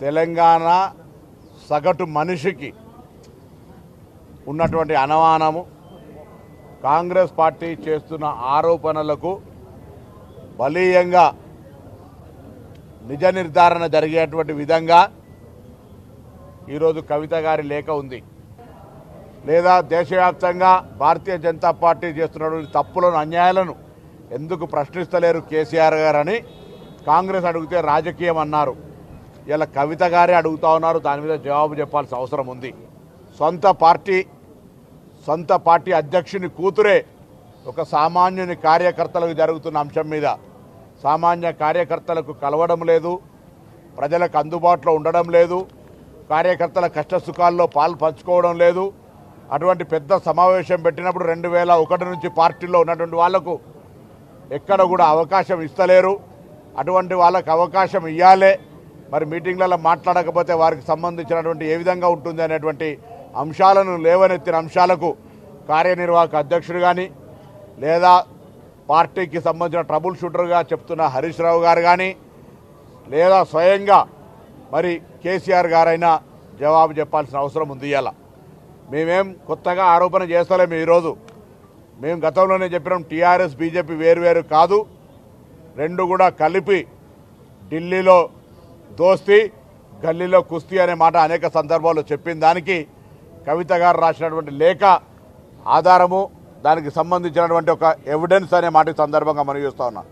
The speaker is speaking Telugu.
తెలంగాణ సగటు మనిషికి ఉన్నటువంటి అనుమానము. కాంగ్రెస్ పార్టీ చేస్తున్న ఆరోపణలకు బలీయంగా నిజ నిర్ధారణ జరిగేటువంటి విధంగా ఈరోజు కవిత గారి లేఖ ఉంది. లేదా దేశవ్యాప్తంగా భారతీయ జనతా పార్టీ చేస్తున్నటువంటి తప్పులను అన్యాయాలను ఎందుకు ప్రశ్నిస్తలేరు కేసీఆర్ గారని కాంగ్రెస్ అడిగితే రాజకీయం అన్నారు. ఇలా కవిత గారే అడుగుతా ఉన్నారు. దాని మీద జవాబు చెప్పాల్సిన అవసరం ఉంది. సొంత పార్టీ సొంత పార్టీ అధ్యక్షుని కూతురే ఒక సామాన్యుని కార్యకర్తలకు జరుగుతున్న అంశం మీద. సామాన్య కార్యకర్తలకు కలవడం లేదు. ప్రజలకు అందుబాటులో ఉండడం లేదు. కార్యకర్తల కష్టసుఖాల్లో పాలు పంచుకోవడం లేదు. అటువంటి పెద్ద సమావేశం పెట్టినప్పుడు రెండు వేల ఒకటి నుంచి పార్టీలో ఉన్నటువంటి వాళ్ళకు ఎక్కడ కూడా అవకాశం ఇస్తలేరు. అటువంటి వాళ్ళకు అవకాశం ఇవ్వాలే మరి మీటింగ్లలో మాట్లాడకపోతే వారికి సంబంధించినటువంటి ఏ విధంగా ఉంటుంది అనేటువంటి అంశాలను లేవనెత్తిన అంశాలకు కార్యనిర్వాహక అధ్యక్షుడు కానీ లేదా పార్టీకి సంబంధించిన ట్రబుల్ షూటర్గా చెప్తున్న హరీష్ రావు గారు కానీ లేదా స్వయంగా మరి కేసీఆర్ గారైనా జవాబు చెప్పాల్సిన అవసరం ఉంది ఇవాళ మేమేం కొత్తగా ఆరోపణ చేస్తలేము ఈరోజు. మేము గతంలోనే చెప్పినాం టీఆర్ఎస్ బీజేపీ వేరువేరు కాదు. రెండు కూడా కలిపి ఢిల్లీలో దోస్తీ గల్లీలో కుస్తీ అనే మాట అనేక సందర్భాల్లో చెప్పిన దానికి కవిత గారు రాసినటువంటి లేఖ ఆధారము దానికి సంబంధించినటువంటి ఒక ఎవిడెన్స్ అనే మాట సందర్భంగా మనం చూస్తూ ఉన్నాం.